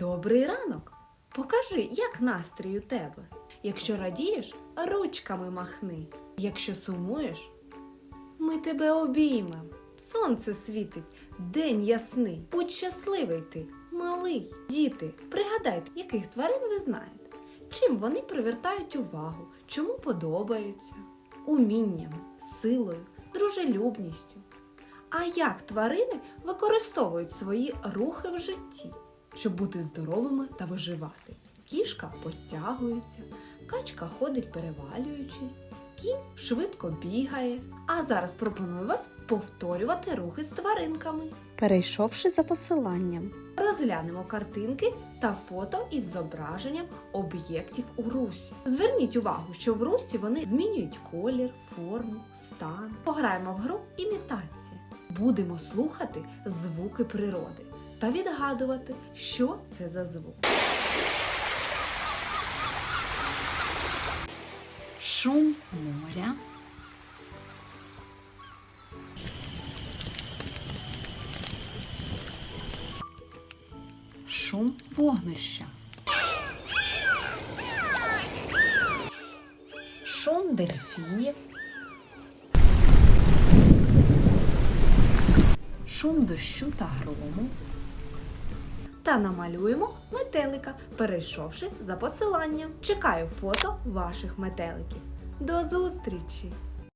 Добрий ранок! Покажи, як настрій у тебе. Якщо радієш, ручками махни. Якщо сумуєш, ми тебе обіймем. Сонце світить, день ясний. Будь щасливий ти, малий. Діти, пригадайте, яких тварин ви знаєте. Чим вони привертають увагу, чому подобаються? Умінням, силою, дружелюбністю. А як тварини використовують свої рухи в житті, щоб бути здоровими та виживати? Кішка потягується, качка ходить перевалюючись, кінь швидко бігає. А зараз пропоную вас повторювати рухи з тваринками. перейшовши за посиланням. Розглянемо картинки та фото із зображенням об'єктів у русі. Зверніть увагу, що в русі вони змінюють колір, форму, стан. Пограємо в гру імітація. Будемо слухати звуки природи та відгадувати, що це за звук. Шум моря. Шум вогнища. Шум дельфінів. Шум дощу та грому. Та намалюємо метелика, перейшовши за посиланням. Чекаю фото ваших метеликів. До зустрічі!